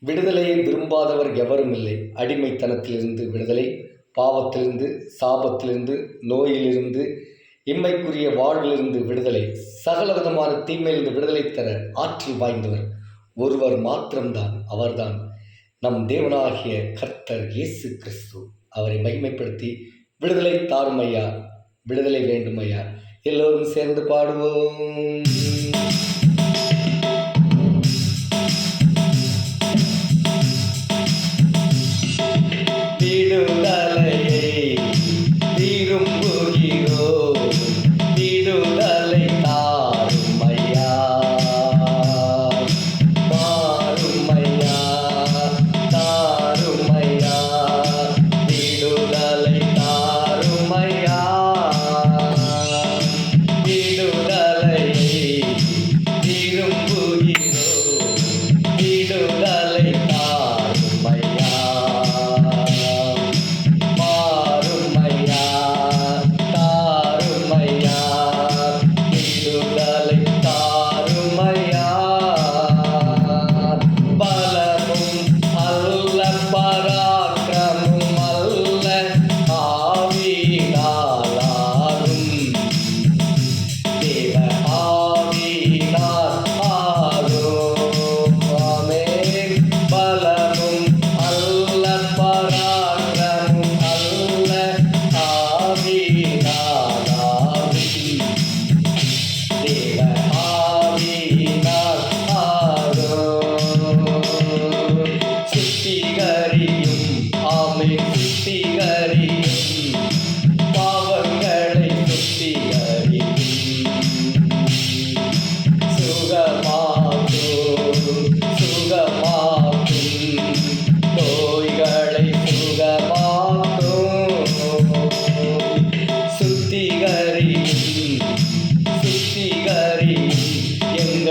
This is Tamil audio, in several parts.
விடுதலையை விரும்பாதவர் எவரும் இல்லை. அடிமைத்தனத்திலிருந்து விடுதலை பாவத்திலிருந்து சாபத்திலிருந்து நோயிலிருந்து இம்மைக்குரிய வாழ்விலிருந்து விடுதலை சகல விதமான தீமையிலிருந்து விடுதலை தர ஆற்றல் வாய்ந்தவர் ஒருவர் மாத்திரம்தான் அவர்தான். நம் தேவனாகிய கர்த்தர் இயேசு கிறிஸ்து அவரை மகிமைப்படுத்தி விடுதலை தாருமையா? விடுதலை வேண்டுமையா? எல்லோரும் சேர்ந்து பாடுவோம்.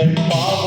and.